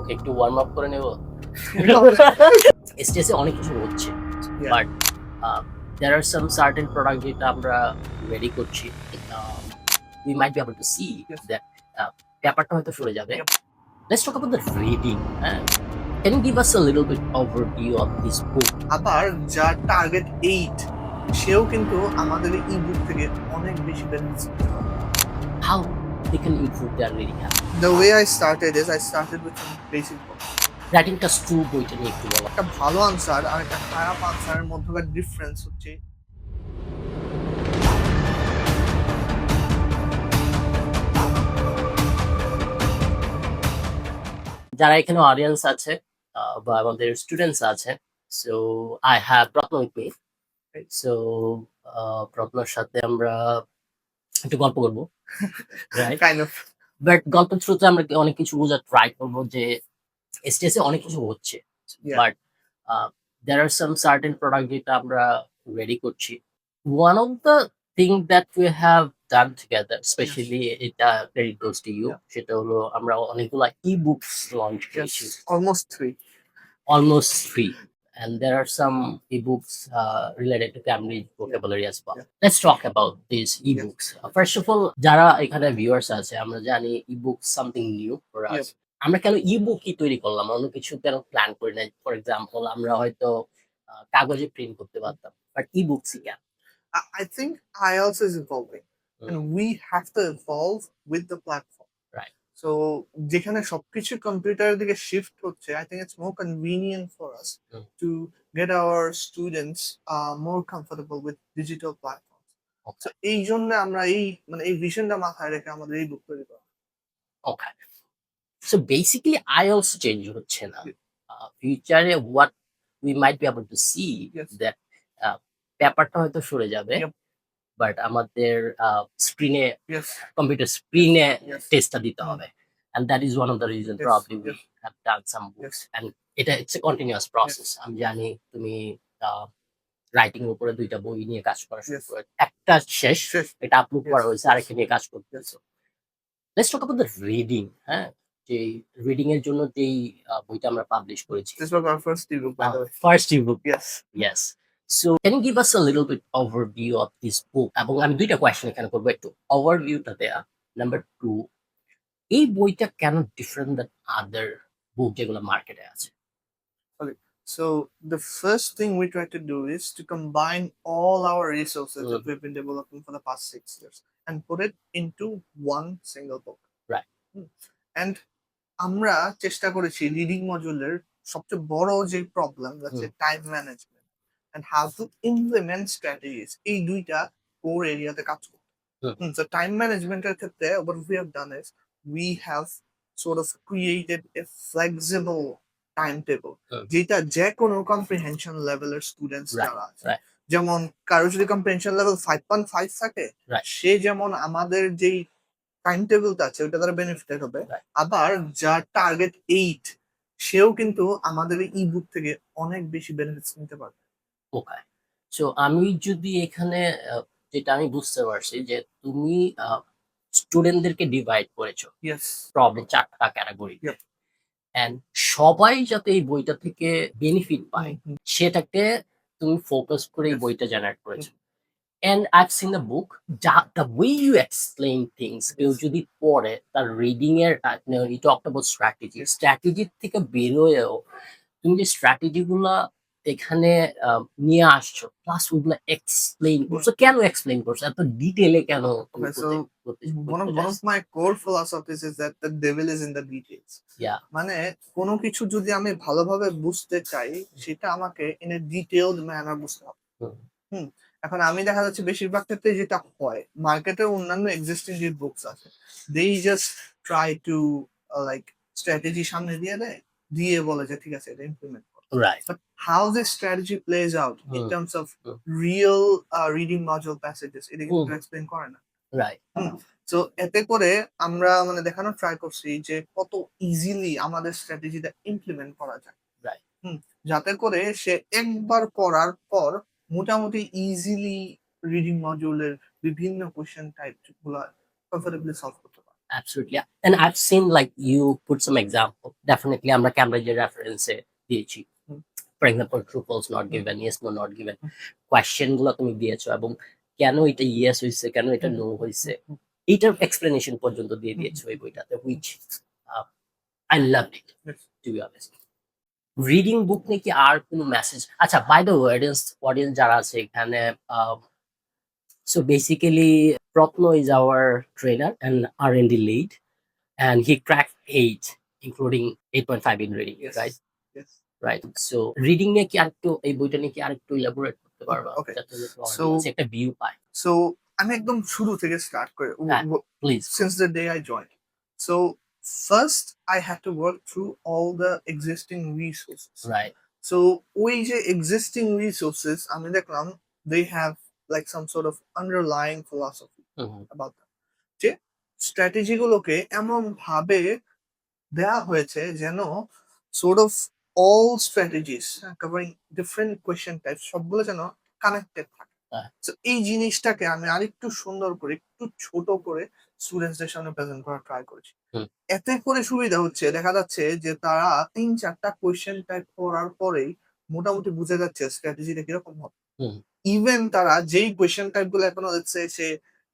ওকে একটু warm up করে নেব। স্টেজে অনেক কিছু হচ্ছে। But there are some certain product যেটা আমরা রেডি করছি। We might be able to see. That ব্যাপারটা হয়তো সরে যাবে. Let's talk about the reading can you give us a little bit overview of this book আবার যার টার্গেট এইট সেও কিন্তু আমাদের ই বুক থেকে অনেক বেশি benefits how they can improve their reading habit the way I started is I started with basic writing task বইটা নিয়ে একটু বলো একটা ভালো আনসার আর একটা খারাপ আনসারের মধ্যকার ডিফারেন্স হচ্ছে। যারা এখানে অডিয়েন্স আছে বা আমাদের স্টুডেন্টস আছে so I have Prottno with me so প্রত্নর সাথে আমরা একটু গল্প করব। কাইন্ড অফ বাট গল্পের থ্রুতে আমরা অনেক কিছু বোঝার ট্রাই করব যে স্টেজে অনেক কিছু হচ্ছে। But there are some certain product যেটা আমরা রেডি করছি। One of the thing that we have done together specially এটা ক্রেডিট গোস টু ইউ সেটা হলো আমরা অনেকগুলো ই বুকস লঞ্চ করেছি। Almost three almost free. And there are some ebooks uh, related to Cambridge vocabulary as well. Yeah. Let's talk about these ebooks. Uh, First of all, যারা এখানে viewers আছে আমরা জানি ebook something new for us আমরা কেন ebook কি তৈরি করলাম অন্য কিছু কেন প্ল্যান করি না ফর এক্সাম্পল আমরা হয়তো আহ, কাগজে প্রিন্ট করতে পারতাম বাট ইবুকস কেন I I think IELTS is evolving, and we have to evolve with the platform. Right. So যেখানে সবকিছু কম্পিউটারের দিকে শিফট হচ্ছে I think it's more convenient for us to to get students students uh, more digital. So এই জন্য আমরা এই মানে এই ভিশনটা মাথায় রেখে আমাদের এই বুক তৈরি করা okay so basically IELTS change হচ্ছে না। ফিউচারে what we might be able to see. That uh, হয়তো সরে যাবে. বাট আমাদের স্ক্রিনে কম্পিউটার স্ক্রিনে. টেস্টটা দিতে. হবে and that is one of the reason Yes, probably we yes. have done some books and এটা it's a continuous process আমি জানি তুমি রাইটিং এর উপরে দুইটা বই নিয়ে কাজ করা শুরু. করে একটা শেষ। এটা আপলোড করা হয়েছে. আরেকটা নিয়ে কাজ করতেছো let's talk about the reading হ্যাঁ যে রিডিং এর জন্য যেই বইটা আমরা পাবলিশ করেছি This was our first ebook, by the way. So can you give us a little bit overview of this book? এবং আমি দুইটা কোয়েশ্চেন এখানে করব একটু ওভারভিউটা দেয়া নাম্বার টু এই বইটা কেন ডিফারেন্ট দ্যান আদার বুক যেগুলো মার্কেটে আছে So the first thing we try to do is to combine all our resources mm. that Mm. we've been developing for the past six years and put it into one single book. Right. Mm. And আমরা চেষ্টা করেছি reading মডিউলের সবচেয়ে বড় যে problem time management and how to implement strategies এই দুইটা core এরিয়াতে কাজ করতে। সো টাইম ম্যানেজমেন্টের ক্ষেত্রে what we have done is we have sort of created a flexible timetable যেটা যে কোনো কম্প্রিহেনশন লেভেলের স্টুডেন্টস যারা আছে। যেমন কারও যদি comprehension level five point five থাকে সে যেমন আমাদের যেই টাইম টেবিলটা আছে ওটা দ্বারা বেনিফিটেড হবে। আবার যার টার্গেট এইট সেও কিন্তু আমাদের ই বুক থেকে অনেক বেশি বেনিফিটস নিতে পারবে। ওকে সো আমি যদি এখানে যেটা আমি বুঝতে পারছি যে তুমি স্টুডেন্টদেরকে ডিভাইড করেছ। প্রবলেম চারটা ক্যাটাগরি. এন্ড সবাই যাতে এই বইটা থেকে বেনিফিট পায় সেটাকে তুমি ফোকাস করে এই বইটা জেনারেট করেছ। And I've seen the book the, the way you explain things কেউ যদি পড়ে তার রিডিং এর talked about strategy strategy থেকে বেরোয়েও তুমি যে স্ট্র্যাটেজি গুলা এখানে নিয়ে আসছো। প্লাস ওগুলো এক্সপ্লেইন করছ। কেন এক্সপ্লেইন করছ? এত ডিটেলে কেন one of one of my core philosophies is that the devil is in the details. Yeah. মানে কোনো কিছু যদি আমি ভালোভাবে বুঝতে চাই সেটা আমাকে ইন এ ডিটেইলড ম্যানার বুঝতে হবে। হুম। এখন আমি দেখা যাচ্ছে বেশিরভাগ ক্ষেত্রে যেটা হয় মার্কেটের অন্যান্য এক্সিস্টিং যে বুকস আছে they just try to like strategy সামনে দিয়ে দেয় দিয়ে বলে যে ঠিক আছে এটা implement right but how this strategy plays out in Hmm. terms of Hmm. real uh, reading module passages এটা কিন্তু Hmm. এক্সপ্লেন করে না right তো এতে করে আমরা মানে দেখানোর ট্রাই করছি যে কত ইজিলি আমাদের স্ট্র্যাটেজিটা ইমপ্লিমেন্ট করা যায় Right. হুম যাতে করে সে একবার পড়ার পর মোটামুটি ইজিলি রিডিং মডিউলের বিভিন্ন কোশ্চেন টাইপগুলা কমফোর্টেবলি সলভ করতে পারে Absolutely. And I've seen like you put some example. Definitely, আমরা ক্যামব্রিজের রেফারেন্সে দিয়েছি। For example true false not given yes no not given. কোয়েশ্চেনগুলো তুমি দিয়েছ এবং কেন এটা ইয়েস হয়েছে কেন এটা নো হয়েছে। এইটার এক্সপ্লেনেশন পর্যন্ত দিয়ে দিয়েছ এই বইটাতে which I love it to be honest reading book নিয়ে কি আর কোনো মেসেজ আচ্ছা বাই দ্য অডিয়েন্স অডিয়েন্স যারা আছে এখানে so basically Prottno is our trainer and R N D lead and he crack eight point five in reading Yes. Yes. Right so reading নিয়ে কি আরেকটু এই বইটা নিয়ে কি আরেকটু ইলাবোরেট করতে পারবা. যাতে একটা ভিউ পায় সো আমি একদম শুরু থেকে স্টার্ট করে হ্যাঁ। Please since the day I joined. So first I had to work through all the existing resources. Right So ওই যে existing resources আমি দেখলাম they have like some sort of underlying philosophy about them. যে strategy গুলোকে এমন ভাবে দেয়া হয়েছে যেন sort of all strategies uh, covering different question types সবগুলো যেন কানেক্টেড থাকে হ্যাঁ। So এই জিনিসটাকে আমি আরেকটু সুন্দর করে একটু ছোট করে স্টুডেন্টসদের সামনে প্রেজেন্ট করার ট্রাই করেছি। এতে করে সুবিধা হচ্ছে দেখা যাচ্ছে যে তারা তিন চারটা কোয়েশ্চেন টাইপ করার পরেই মোটামুটি বুঝে যাচ্ছে স্ট্র্যাটেজিটা কীরকম হবে। ইভেন তারা যেই কোয়েশ্চেন টাইপগুলো এখনও হচ্ছে সে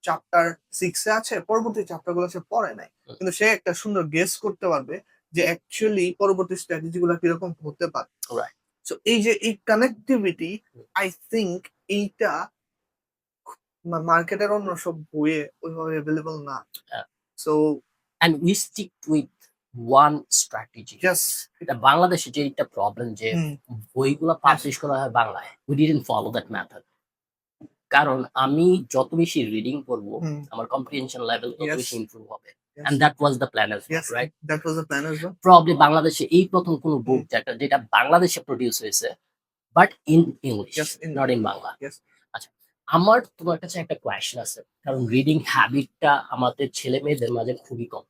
চ্যাপ্টার সিক্সে আছে পরবর্তী চ্যাপ্টারগুলো সে পড়ে নাই। কিন্তু সে একটা সুন্দর গেস করতে পারবে যে অ্যাকচুয়ালি পরবর্তী স্ট্র্যাটেজি গুলো কীরকম হতে পারে। সো এই যে এই কানেক্টিভিটি আই থিঙ্ক এইটা মার্কেটের অন্য সব বইয়ে ওইভাবে অ্যাভেলেবল না। So and we stick with one strategy বাংলাদেশে যে একটা প্রবলেম যে বইগুলো পাবলিশ করা হয় বাংলায় we didn't follow that method কারণ আমি যত বেশি রিডিং করব আমার কম্প্রিহেনশন লেভেল তত বেশি ইমপ্রুভ হবে। And that was the plan Yes, right that was the plan as well. Probably বাংলাদেশে এই প্রথম কোন বুক যেটা যেটা বাংলাদেশে প্রডিউস হয়েছে but in English Yes, not in Bangla আচ্ছা আমার তোমার কাছে একটা কোয়েশ্চেন আছে কারণ রিডিং হ্যাবিটটা আমাদের ছেলে মেয়েদের মাঝে খুবই কম।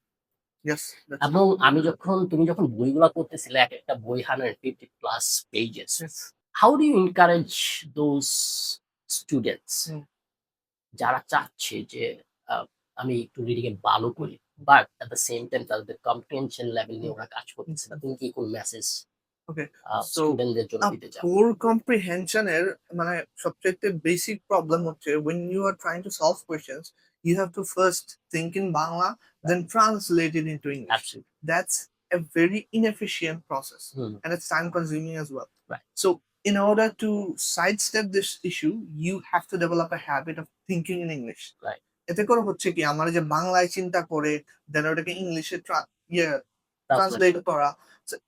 এবং আমি যখন তুমি যখন বইগুলা করতেছিলে এক একটা বই hundred fifty plus pages how do you encourage those students যারা চাচ্ছে যে আমি একটু রিডিং এ ভালো করি But at the same time তাদের কম্প্রিহেনশন লেভেল নিয়ে ওরা কাজ করতেছে না তুমি কি কোন মেসেজ Okay, so, স্টুডেন্টদের জন্য আপ- দিতে চাও কোর কম্প্রিহেনশনের মানে সবচেয়ে বেসিক প্রবলেম হচ্ছে when you are trying to solve questions you have to first think in Bangla then translate it into English Absolutely. that's a very inefficient process hmm, and it's time consuming as well Right. so in order to sidestep this issue you have to develop a habit of thinking in English Right. এতে করে হচ্ছে কি আমরা যে বাংলায় চিন্তা করে দেন ওটাকে ইংলিশে ইয়ে ট্রান্সলেট করা।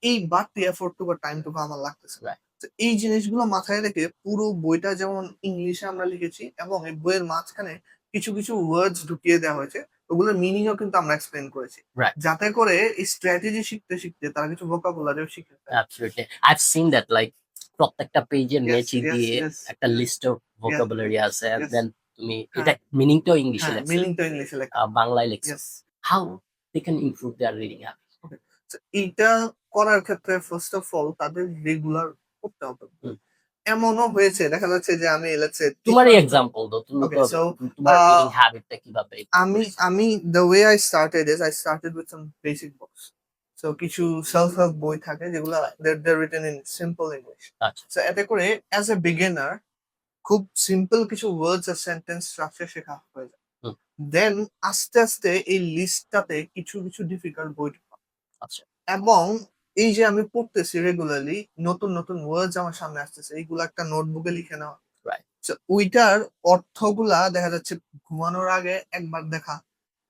এই বাড়তি এফোর্টটুকু টাইমটুকু আমার লাগতেছে তো এই জিনিসগুলো মাথায় রেখে পুরো বইটা যেমন ইংলিশে আমরা লিখেছি এবং এই বইয়ের মাঝখানে কিছু কিছু ওয়ার্ডস ঢুকিয়ে দেওয়া হয়েছে ওগুলোর মিনিংও কিন্তু আমরা এক্সপ্লেন করেছি। যাতে করে এই স্ট্র্যাটেজি শিখতে শিখতে তারা কিছু ভোকাবুলারিও শিখতে পারে Absolutely. I've seen that like প্রত্যেকটা পেজের yes, দিয়ে একটা লিস্ট অফ ভোকাবুলারি আছে and Yes. তুমি। এটা মিনিংটাও ইংলিশে লেখছো মিনিংটা ইংলিশে বাংলায় লেখছো. How they can improve their reading এইটা করার ক্ষেত্রে ফার্স্ট অফ অল তাদের রেগুলার করতে হবে। এমনও হয়েছে দেখা যাচ্ছে যে আমি লেটস তোমারই এক্সাম্পল দাও তুমি তো তোমার রিডিং হ্যাবিটটা কীভাবে আমি আমি the way I started is I started with some basic books so কিছু সেলফ হেল্প বই থাকে যেগুলো they written in simple English আচ্ছা। সো এতে করে অ্যাজ এ বিগিনার খুব সিম্পল কিছু ওয়ার্ডস আর সেন্টেন্স স্ট্রাকচার শেখা হয়ে যায়। দেন আস্তে আস্তে এই লিস্টটাতে কিছু কিছু ডিফিকাল্ট বই আচ্ছা। এবং এই যে আমি পড়তেছি রেগুলারলি নতুন নতুন ওয়ার্ডস আমার সামনে আসতেছে এইগুলো একটা নোটবুকে লিখে নেওয়া। ওইটার অর্থগুলা দেখা যাচ্ছে ঘুমানোর আগে একবার দেখা।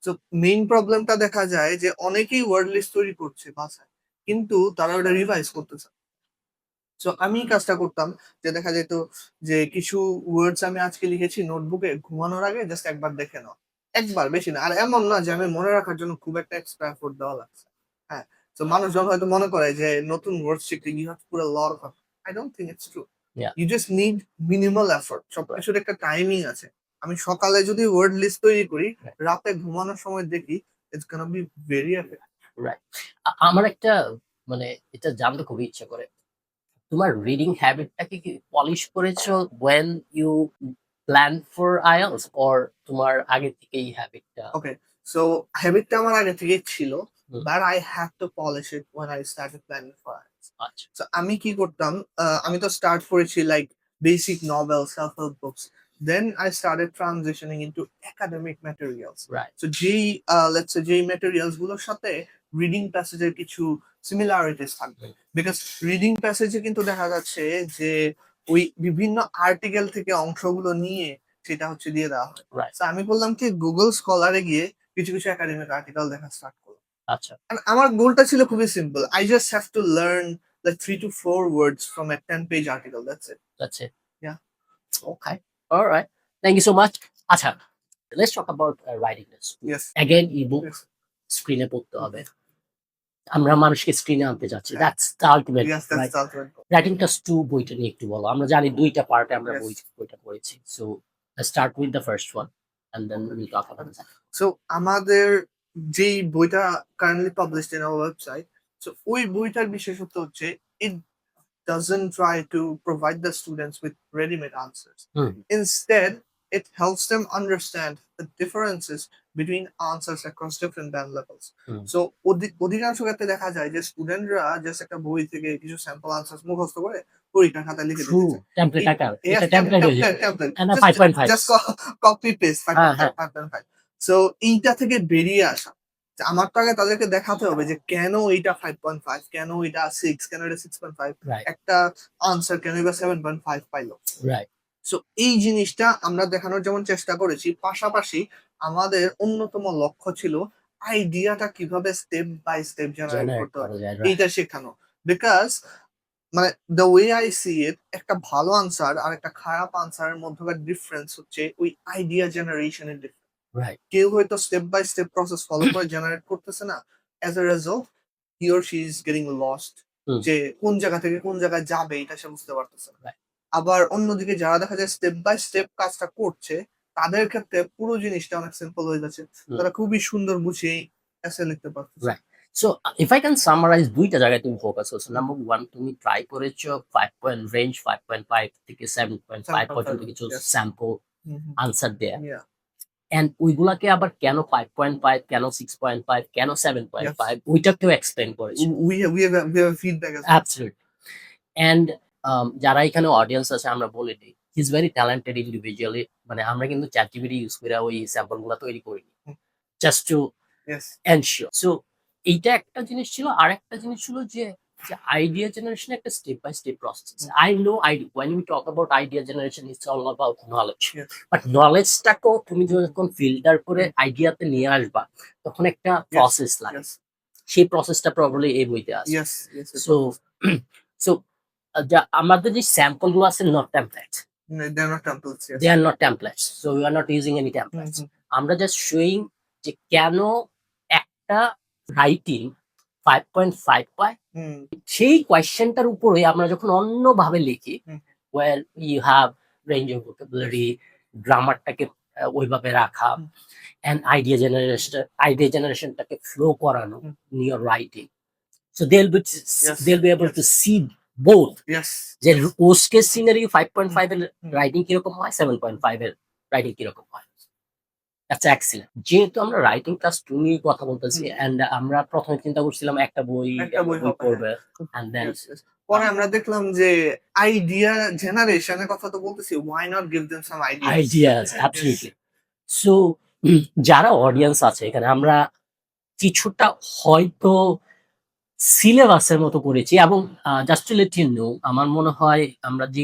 তো মেইন প্রবলেমটা দেখা যায় যে অনেকেই ওয়ার্ড লিস্ট তৈরি করছে বাসায় কিন্তু তারা ওটা রিভাইজ করতেছে তো আমি কাজটা করতাম যে দেখা যেত যে কিছু ওয়ার্ডস আমি আজকে লিখেছি নোটবুকে ঘুমানোর আগে জাস্ট একবার দেখে নাও। একবার বেশি না। আর এমন না যে আমি মনে রাখার জন্য খুব একটা এক্সট্রা এফোর্ট দেওয়া লাগছে। হ্যাঁ তো মানুষজন হয়তো মনে করে যে নতুন ওয়ার্ড শিখতে ইউ হ্যাভ পুরো lot of I don't think it's true you just need minimal effort সব সবকিছুর একটা টাইমিং আছে। আমি সকালে যদি ওয়ার্ড লিস্ট তৈরি করি রাতে ঘুমানোর সময় দেখি it's gonna be very effective uh- আমার একটা মানে এটা জানতে খুবই ইচ্ছা করে। তোমার রিডিং হ্যাবিটটাকে কি পলিশ করেছ when you plan for IELTS or তোমার আগে থেকে এই হ্যাবিটটা ওকে সো হ্যাবিটটা আমার আগে থেকেই ছিল। But I have to polish it when I started planning for IELTS আচ্ছা। So, আমি কি করতাম আমি তো স্টার্ট করেছি like basic novel self help books then I started transitioning into academic materials right so যেই লেটস যেই ম্যাটেরিয়ালসগুলোর সাথে রিডিং প্যাসেজের কিছু সিমিলারিটিস থাকবে। বিকজ রিডিং প্যাসেজে কিন্তু দেখা যাচ্ছে যে ওই বিভিন্ন আর্টিকেল থেকে অংশগুলো নিয়ে সেটা হচ্ছে দিয়ে দেওয়া হয়। রাইট আমি বললাম কি গুগল স্কলারে গিয়ে কিছু কিছু একাডেমিক আর্টিকেল দেখা স্টার্ট করলাম আচ্ছা। আমার গোলটা ছিল খুবই simple I just have to learn like three to four words from a 10 page article that's it. That's it. Yeah. okay. All right. Thank you so much. আচ্ছা let's talk about uh, writing this. Yes. Again ebook yes. স্ক্রিনে পড়তে হবে। আমরা মানুষকে স্ক্রিনে আনতে যাচ্ছি. That's the ultimate writing task two বইটা নিয়ে একটু বলো আমরা জানি দুইটা পার্টে আমরা. বই বইটা পড়েছি so start with the first one and then will talk about that so আমাদের যেই বইটা currently published in our website so ওই বইটার বিশেষত্ব হচ্ছে ইট doesn't try to provide the students with ready-made answers. Hmm. Instead, it helps them understand the differences between answers across different band levels. Hmm. So অধিকাংশ ক্ষেত্রে দেখা যায় যে স্টুডেন্টরা জাস্ট একটা বই থেকে কিছু স্যাম্পল আনসার্স মুখস্থ করে পরীক্ষার খাতা লিখে চায়। টেমপ্লেট আকার Yes, এটা টেমপ্লেট হয়ে Just- 5.5. Just co- copy paste হ্যাঁ, হ্যাঁ। 5.5 সো এইটা থেকে বেরিয়ে আসা আমার তো আগে তাদেরকে দেখাতে হবে যে কেন এইটা 5.5 কেন এটা 6 কেন এটা 6.5 রাইট একটা আনসার কেন এবার 7.5 পাইলো রাইট সো এই জিনিসটা আমরা দেখানোর যেমন চেষ্টা করেছি পাশাপাশি আমাদের অন্যতম লক্ষ্য ছিল আইডিয়াটা কীভাবে স্টেপ বাই স্টেপ জেনারেট করতে হয়। করা যায় এইটা শেখানো। বিকজ মানে the way I see it একটা ভালো আনসার আর একটা খারাপ আনসারের মধ্যকার ডিফারেন্স হচ্ছে ওই আইডিয়া জেনারেশনের ডিফারেন্স কেউ হয়তো step by step process follow করে জেনারেট করতেছে না। As a result he or she is getting lost যে কোন জায়গা থেকে কোন জায়গায় যাবে এটা সে বুঝতে পারতেছে না। আবার অন্যদিকে যারা দেখা যায় স্টেপ বাই স্টেপ কাজটা করছে তাদের ক্ষেত্রে পুরো জিনিসটা অনেক সিম্পল হয়ে যাচ্ছে তারা খুবই সুন্দর বুঝে এসে লিখতে পারতেছে Right. So if I can summarize দুইটা জায়গায় তুমি ফোকাস করছ নাম্বার ওয়ান তুমি ট্রাই করেছ five point range five point five থেকে সেভেন পয়েন্ট ফাইভ 7.5, পর্যন্ত কিছু. স্যাম্পল। আনসার দেয়া. এন্ড ওইগুলাকে আবার কেন ফাইভ পয়েন্ট ফাইভ কেন সিক্স পয়েন্ট ফাইভ কেন সেভেন পয়েন্ট ফাইভ ওইটাকেও এক্সপ্লেন করেছে. অ্যাবসলিউট এন্ড যারা এখানে অডিয়েন্স আছে আমরা বলে দিই ইজ ভেরি ট্যালেন্টেড ইন্ডিভিজুয়ালি মানে আমরা কিন্তু চ্যাট জিপিটি ইউজ করে ওই স্যাম্পলগুলো তৈরি করিনি। Just two. এনশিওর সো এইটা একটা জিনিস ছিল। আর একটা জিনিস ছিল যে যে আইডিয়া জেনারেশন একটা step by step process I know I when you talk about idea generation it's all about knowledge. But নলেজটাকেও তুমি যখন ফিল্টার করে আইডিয়াতে নিয়ে আসবা তখন একটা প্রসেস লাগে। সেই প্রসেসটা প্রবলি এই বইতে আছে. সো সো আমাদের যে স্যাম্পলগুলো আছে not template No, They're not templates. Yes. Using any templates Mhm. আমরা জাস্ট শোয়িং যে কেন একটা রাইটিং ফাইভ পয়েন্ট ফাইভ পায় Hmm. সেই কোয়েশ্চেনটার উপরে আমরা যখন অন্যভাবে লিখি। Well you have range of vocabulary গ্রামারটাকে ওইভাবে রাখা। অ্যান্ড আইডিয়া জেনারেশন আইডিয়া জেনারেশনটাকে ফ্লো করানো। Near writing so they'll be they'll be able. To see both. যে worst case scenario five point five এর। রাইটিং কীরকম হয়? সেভেন পয়েন্ট ফাইভ এর writing কীরকম হয়? আচ্ছা এক্সিলেন্ট যেহেতু আমরা রাইটিং ক্লাস টু নিয়ে কথা বলতেছি। এন্ড আমরা প্রথমে চিন্তা করছিলাম একটা বই করবে এন্ড দেন. পরে আমরা দেখলাম যে আইডিয়া জেনারেশনের কথা তো বলতেছি why not give them some idea ideas absolutely so যারা অডিয়েন্স আছে এখানে আমরা কিছুটা হয়তো সিলেবাসের মতো করেছি এবং just to let you know আমার মনে হয় আমরা যে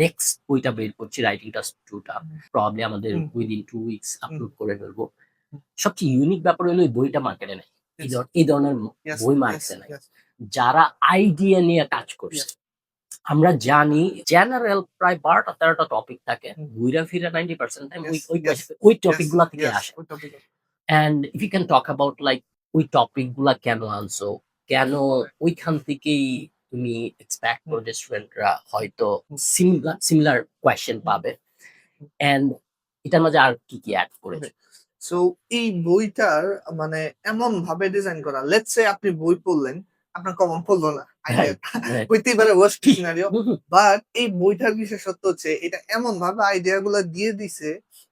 নেক্সট বইটা বের করছি রাইটিং টাস্ক টুটা। প্রবলি আমাদের। উইদিন টু উইকস আপলোড করে ফেলব। সবচেয়ে ইউনিক ব্যাপার হলো বইটা মার্কেটে নেই। এই ধরনের বই মার্কেটে নাই। যারা আইডিয়া নিয়ে কাজ করছে আমরা জানি জেনারেল প্রায় বারোটা তেরোটা টপিক থাকে। ঘুরা ফিরা নাইনটি পার্সেন্ট টাইম ওই টপিকগুলা থেকে আসে। আসে and if you can talk about like ওই টপিকগুলা কেন আনছো? কেন ওইখান থেকেই তুমি এক্সপেক্ট করো যে স্টুডেন্টরা হয়তো সিমিলার সিমিলার কোয়েশ্চেন পাবে। অ্যান্ড এটার মাঝে আর কি কি অ্যাড করেছে? সো এই বইটার মানে এমন ভাবে ডিজাইন করা লেটস সে আপনি বই পড়লেন আপনার কমন পড়ল না. হইতেই পারে ওয়ার্স্ট সিনারিও বাট এই বইটার বিশেষত্ব হচ্ছে এটা এমন ভাবে আইডিয়া গুলা দিয়ে দিছে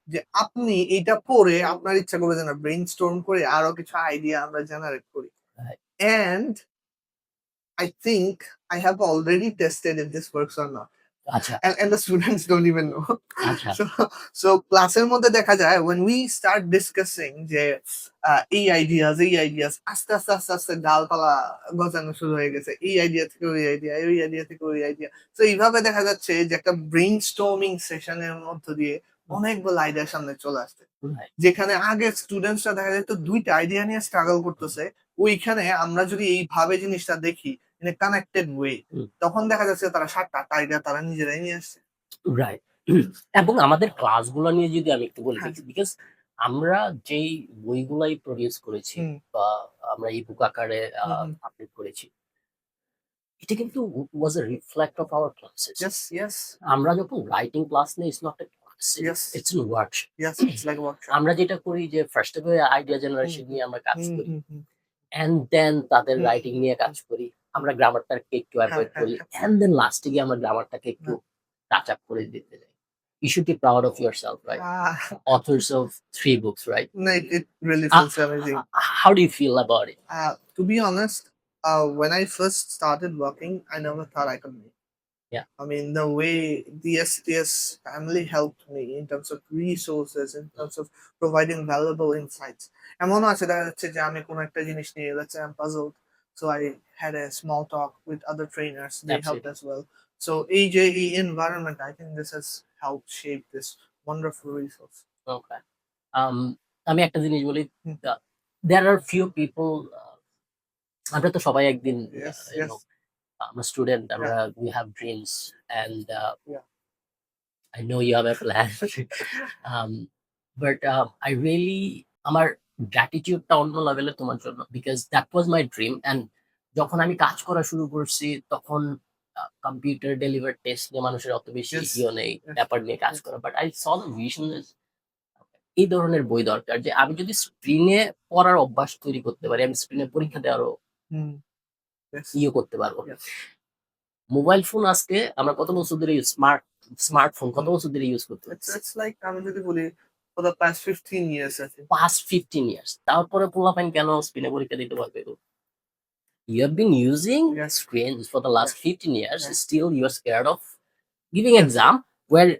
যে আপনি এটা পড়ে আপনার ইচ্ছা করবে যেন ব্রেইন স্টর্ম করে আরও কিছু আইডিয়া আমরা জেনারেট করি. And I think I have already tested if this works or not. আচ্ছা। And, and the students don't even know. আচ্ছা। So so ক্লাসের মধ্যে দেখা যায় when we start discussing যে এই আইডিয়াস এই আইডিয়াস আস্তে আস্তে আস্তে আস্তে ডালপালা গজানো শুরু হয়ে গেছে। এই আইডিয়া থেকে ওই আইডিয়া ওই আইডিয়া থেকে ওই আইডিয়া তো এইভাবে দেখা যাচ্ছে যে একটা ব্রেইন স্টর্মিং সেশনের মধ্য দিয়ে অনেকগুলো আইডিয়া সামনে চলে আসছে. যেখানে আগে স্টুডেন্টসরা দেখা যেত দুইটা আইডিয়া নিয়ে স্ট্রাগল করতেছে ওইখানে আমরা যদি এইভাবে জিনিসটা দেখি ইন এ কানেক্টেড ওয়ে তখন দেখা যাচ্ছে তারা সাতটা আটটা আইডিয়া তারা নিজেরাই নিয়ে আসছে। রাইট এবং আমাদের ক্লাসগুলো নিয়ে যদি আমি একটু বলি হ্যাঁ। বিকজ আমরা যেই বইগুলাই প্রডিউস করেছি বা আমরা এই বুক আকারে। আপলোড করেছি এটা কিন্তু was a reflect of our classes আমরা যখন রাইটিং ক্লাস নেই it's not Yes. It's like a workshop. আমরা যেটা করি যে ফার্স্ট অফ আইডিয়া জেনারেশন নিয়ে আমরা কাজ করি। এন্ড দেন তাদের। রাইটিং নিয়ে কাজ করি আমরা গ্রামারটাকে একটু অ্যাভয়েড হ্যাঁ, করি হ্যাঁ। এন্ড দেন লাস্টে গিয়ে আমরা গ্রামারটাকে একটু টাচ আপ করে দিতে যাই should be proud of yourself right Ah, authors of three books, right? no, it, it really Ah, feels amazing. How do you feel about it? Uh, to be honest, uh, when I first started working, I never thought I could make. Yeah. I mean, the way the STS family helped me in terms of resources, in terms of providing valuable insights. এমনও আছে দেখা যাচ্ছে যে আমি কোনো একটা জিনিস নিয়ে let's say I'm puzzled, so I had a small talk with other trainers. They helped as well. So AJE environment, I think this has helped shape this wonderful resource. Okay. Um, আমি একটা জিনিস বলি হুম। there are few people uh, আমরা তো সবাই একদিন You yes. know, আমরা student আমরা we have dreams and uh, Yeah. I know you have a plan um, but uh, I really আমার গ্র্যাটিটিউডটা অন্য লেভেলে তোমার জন্য because that was my dream and যখন আমি কাজ করা শুরু করছি তখন কম্পিউটার ডেলিভার টেস্ট নিয়ে মানুষের অত বেশি Yes, ইয়ে নেই ব্যাপার নিয়ে কাজ করা but I saw the vision এই ধরনের বই দরকার যে আমি যদি স্ক্রিনে পড়ার অভ্যাস তৈরি করতে পারি আমি স্ক্রিনে পরীক্ষা. Yes. ইয়ে করতে পারব। মোবাইল ফোন আজকে আমরা কত বছর ধরে স্মার্ট স্মার্টফোন কত বছর ধরে ইউজ করতে it's আমি যদি বলি for the past 15 years, I past fifteen years তারপরে পোলাপাইন কেন স্ক্রিনে পরীক্ষা দিতে পারবে you have been using for the last 15 years Yes. still you are scared of giving exam where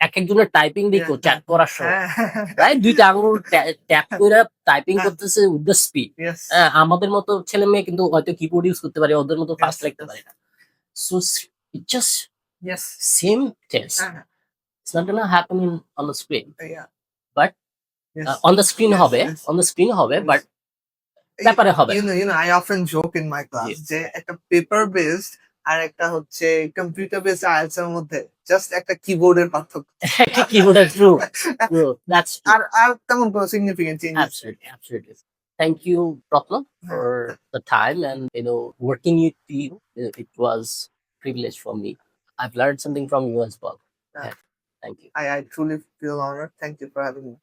এক একজনের টাইপিং দেখো. চ্যাট করার সময় রাইট দুইটা আঙুল ট্যাপ করে টাইপিং হ্যাঁ। করতেছে উইথ দ্য স্পিড yes. আমাদের মতো ছেলে মেয়ে কিন্তু হয়তো কিবোর্ড ইউজ করতে পারে ওদের মতো ফাস্ট লিখতে পারে না so it just. Same test it's not gonna happen in on the screen yes. On the screen হবে. অন দ্য স্ক্রিন হবে. বাট ব্যাপারে হবে know, you know, I often joke in my class Yes. যে একটা paper based আর একটা হচ্ছে computer based IELTS এর মধ্যে জাস্ট একটা কিবোর্ডের পার্থক্য একটা কিবোর্ডের ট্রু দ্যাটস আর আর তেমন কোনো significant change Absolutely, absolutely. Thank you, Pratna, for the time and you know working with you. It was privilege for me. I've learned something from you as well. Yeah, Thank you. I I truly feel honored. Thank you for having me.